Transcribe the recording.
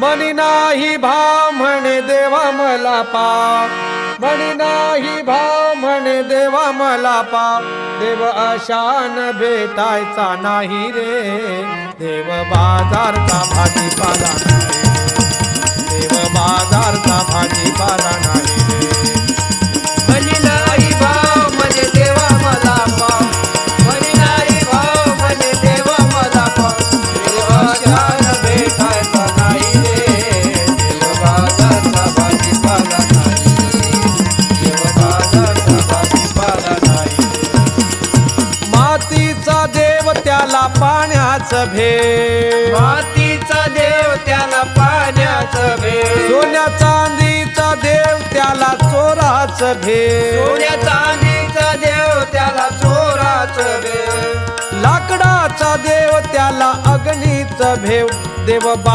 मनी नाही भा म्हणे देवा मला पाव म्हणी नाही भा म्हणे देवा मला पाव देव अशान भेटायचा नाही रे. देव बाजारचा भाजीपाला नाही देव बाजारचा भाजीपाला नाही रे. म्हणी नाही भाव म्हणे देवा मला पाव म्हणी नाही भाव म्हणे देवा मला पाव देवाशान पाण्याचं भेव मातीचा देव त्याला पाण्याचं भेव सोन्या चांदीचा देव त्याला चोराचं भेव सोन्या चांदीचा देव त्याला चोराचं भेव लाकडाचा देव त्याला अग्नीचं भेव देव बा